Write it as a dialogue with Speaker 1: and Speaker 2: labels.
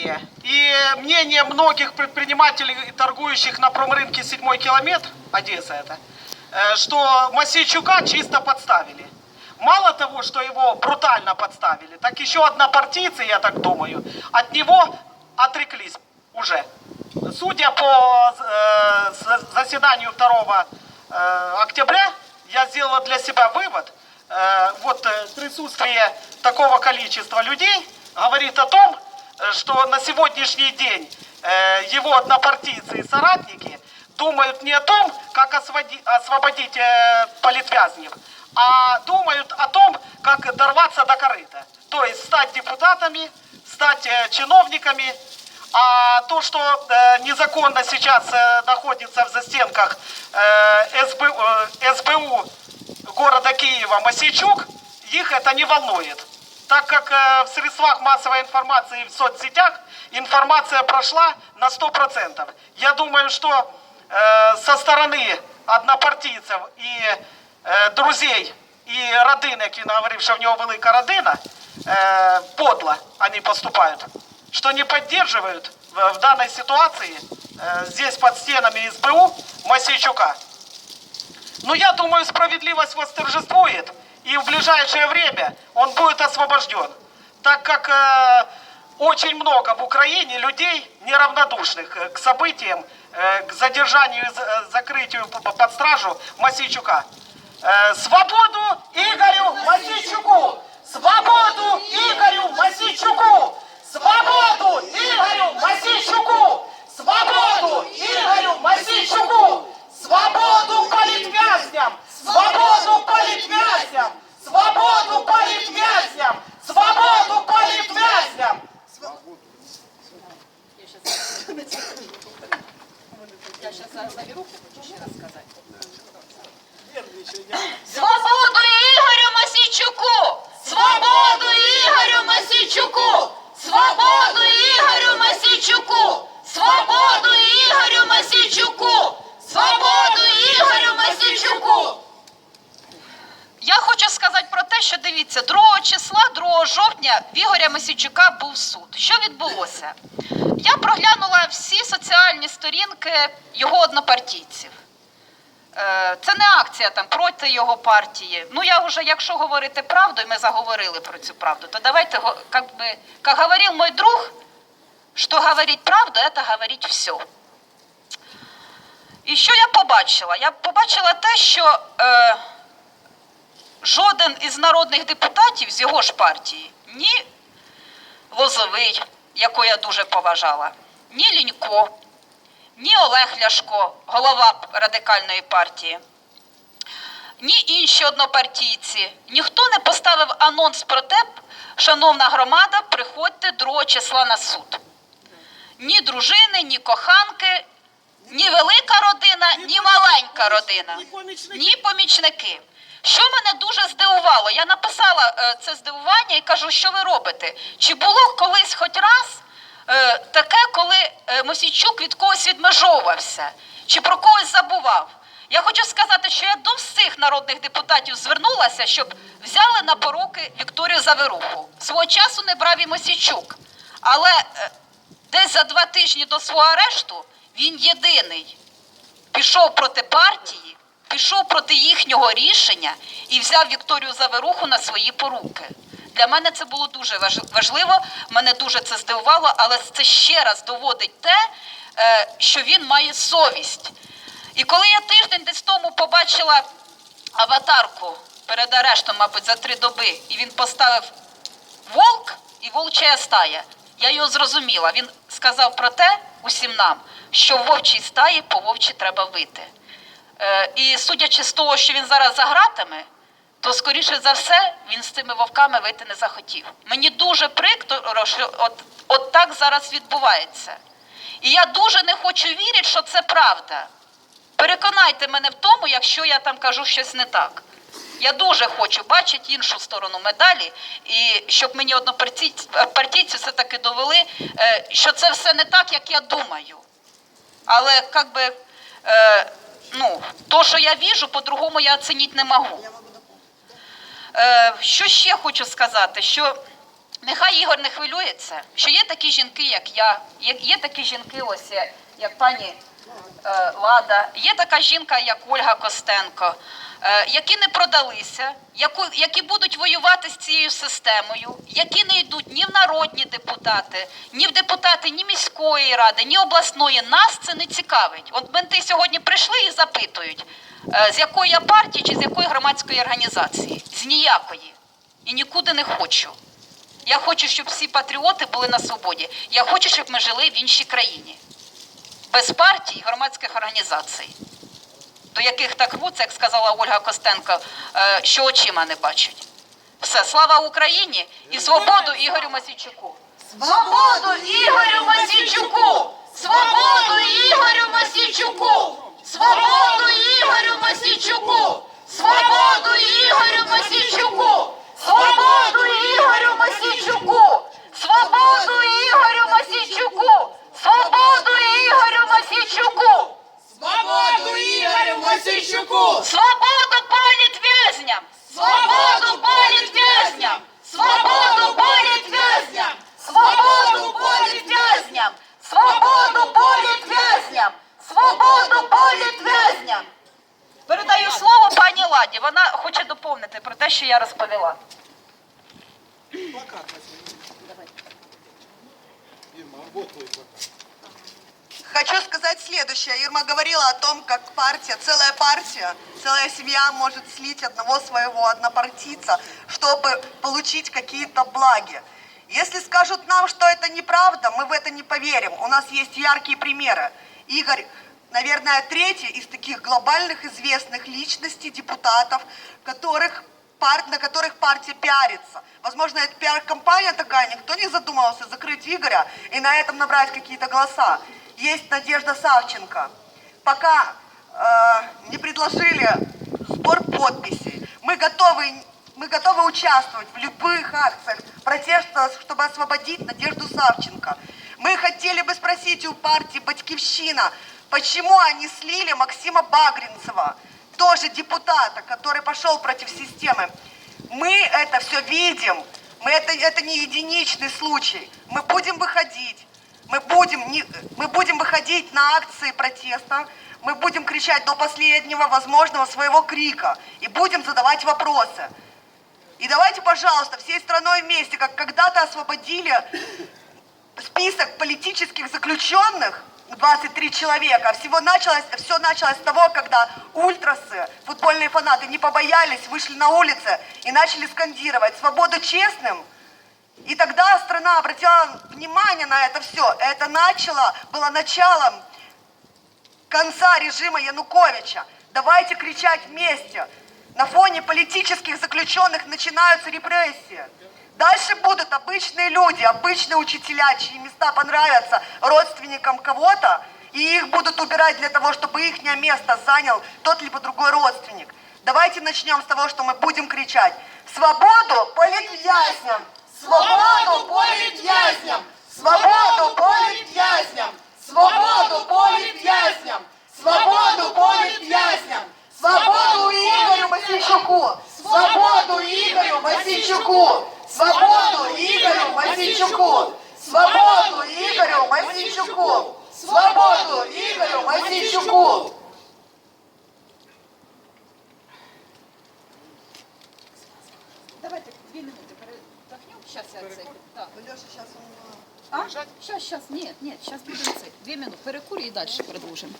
Speaker 1: мнение, и мнение многих предпринимателей, торгующих на промрынке седьмой километр, Одесса это, э, что Масейчука чисто подставили. Мало того, что его брутально подставили, так еще однопартийцы, я так думаю, от него отреклись уже. Судя по э, за- заседанию 2 э, октября, я сделал для себя вывод, э, вот э, присутствие такого количества людей говорит о том, что на сегодняшний день э, его однопартийцы и соратники думают не о том, как освободить э, политвязнев, а думают о том, как дорваться до корыта. То есть стать депутатами, стать э, чиновниками, а то, что э, незаконно сейчас э, находится в застенках э, СБ, э, СБУ города Киева Масейчук, их это не волнует. Так как э, в средствах массовой информации и в соцсетях информация прошла на 100%. Я думаю, что э, со стороны однопартійців і е, друзей і родин, які говорив, що в нього велика родина, е, подло вони поступають, що не підтримують в, в даній ситуації е, здесь під стінами СБУ Масейчука. Ну, я думаю, справедливость восторжествует, И в ближайшее время он будет освобожден, так как э, очень много в Украине людей неравнодушных э, к событиям, э, к задержанию э, закрытию под стражу Масейчука. Э, свободу Игорю Масейчуку! Свободу Игорю Масейчуку! Свободу Игорю Масейчуку! Свободу Игорю Масейчуку! Свободу политвязням! Свободу политвязням! Свободу политвязням! Свободу политвязням!
Speaker 2: Свободу Ігорю Масійчуку! Свободу Ігорю Масійчуку! Свободу Ігорю Масійчуку! Свободу Ігорю Масійчуку! Свободу Ігорю Масійчуку! Я хочу сказати про те, що дивіться, 2 числа, 2 жовтня в Ігоря Масійчука був суд. Що відбулося? Я проглянула всі соціальні сторінки його однопартійців. Е, Це не акція там проти його партії. Ну я вже, якщо говорити правду, і ми заговорили про цю правду, то давайте как би, як говорив мой друг, що говорить правду, це говорить все. І що я побачила? Я побачила те, що е, жоден із народних депутатів з його ж партії, ні Лозовий, якого я дуже поважала, ні Лінько, ні Олег Ляшко, голова радикальної партії, ні інші однопартійці, ніхто не поставив анонс про те, шановна громада, приходьте 2 числа на суд. Ні дружини, ні коханки, ні велика родина, ні маленька родина, ні помічники. Що мене дуже здивувало, я написала е, це здивування і кажу, що ви робите? Чи було колись хоч раз е, таке, коли е, Мосійчук від когось відмежовувався, чи про когось забував? Я хочу сказати, що я до всіх народних депутатів звернулася, щоб взяли на поруки Вікторію Заверуху. Свого часу не брав і Мосійчук. Але десь за два тижні до свого арешту він єдиний пішов проти партії, пішов проти їхнього рішення і взяв Вікторію Заверуху на свої поруки. Для мене це було дуже важ- важливо, мене дуже це здивувало, але це ще раз доводить те, е, що він має совість. І коли я тиждень десь тому побачила аватарку перед арештом, мабуть, за три доби, і він поставив вовк і вовчая стая. Я його зрозуміла. Він сказав про те усім нам, що в вовчій стаї по вовчі треба вити. Е, і судячи з того, що він зараз за гратами, то скоріше за все він з цими вовками вийти не захотів. Мені дуже прикро, що от, от так зараз відбувається. І я дуже не хочу вірити, що це правда. Переконайте мене в тому, якщо я там кажу щось не так. Я дуже хочу бачити іншу сторону медалі, і щоб мені однопартійці все-таки довели, е, що це все не так, як я думаю. Але як би, е, ну, то, що я віжу, по-другому я оцінити не можу. Е, що ще хочу сказати? Що Нехай Ігор не хвилюється, що є такі жінки, як я, є, є такі жінки, ось як, пані Лада, є така жінка, як Ольга Костенко, е, які не продалися, які будуть воювати з цією системою, які не йдуть ні в народні депутати, ні в депутати ні міської ради, ні обласної. Нас це не цікавить. От менти сьогодні прийшли і запитують, е, з якої я партії чи з якої громадської організації. З ніякої. І нікуди не хочу. Я хочу, щоб всі патріоти були на свободі. Я хочу, щоб ми жили в іншій країні. Без партій і громадських організацій, до яких так рвуться, як сказала Ольга Костенко, е, що очима не бачать. Все, слава Україні і свободу Ігорю Масійчуку! Свободу Ігорю Масійчуку! Свободу Ігорю Масійчуку! Свободу Ігорю Масійчуку! Свободу Ігорю Масійчуку! Свободу Ігорю Масійчуку! пані Ладі. Вона хоче доповнити про те, що я розповіла.
Speaker 3: Хочу сказать следующее. Ирма говорила о том, как партия, целая партия, целая семья может слить одного своего однопартийца, чтобы получить какие-то благи. Если скажут нам, что это неправда, мы в это не поверим. У нас есть яркие примеры. Игорь, наверное, третий из таких глобальных известных личностей, депутатов, которых пар- на которых партия пиарится. Возможно, это пиар-компания такая, никто не задумывался закрыть Игоря и на этом набрать какие-то голоса. Есть Надежда Савченко. Пока э, не предложили сбор подписей, мы готовы, мы готовы участвовать в любых акциях протеста, чтобы освободить Надежду Савченко. Мы хотели бы спросить у партии «Батькивщина», почему они слили Максима Багринцева, тоже депутата, который пошел против системы. Мы это все видим, мы это, это не единичный случай. Мы будем выходить, мы будем, не- мы будем выходить на акции протеста, мы будем кричать до последнего возможного своего крика и будем задавать вопросы. И давайте, пожалуйста, всей страной вместе, как когда-то освободили список политических заключенных, 23 человека. Всего началось, все началось с того, когда ультрасы, футбольные фанаты, не побоялись, вышли на улицы и начали скандировать «Свободу честным!» И тогда страна обратила внимание на это все. Это начало, было началом конца режима Януковича. Давайте кричать вместе. На фоне политических заключенных начинаются репрессии. Дальше будут обычные люди, обычные учителя, чьи места понравятся родственникам кого-то, и их будут убирать для того, чтобы их место занял тот либо другой родственник. Давайте начнем с того, что мы будем кричать «Свободу политвязням! Свободу политвязням! Свободу политвязням! Свободу политвязням! Свободу политвязням! Свободу Игорю Масичуку! Свободу Игорю Масичуку! Свободу Игорю Масичуку! Свободу Игорю Масичуку! Свободу Масичуку!
Speaker 2: Давайте дві минути передохнем. Сейчас я це. Так.
Speaker 3: Леша, сейчас он...
Speaker 2: А? Сейчас, сейчас, нет, нет, сейчас будем це. Дві минути. перекури і далі продовжимо.